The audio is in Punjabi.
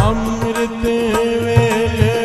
ਅੰਮ੍ਰਿਤ ਵੇਲੇ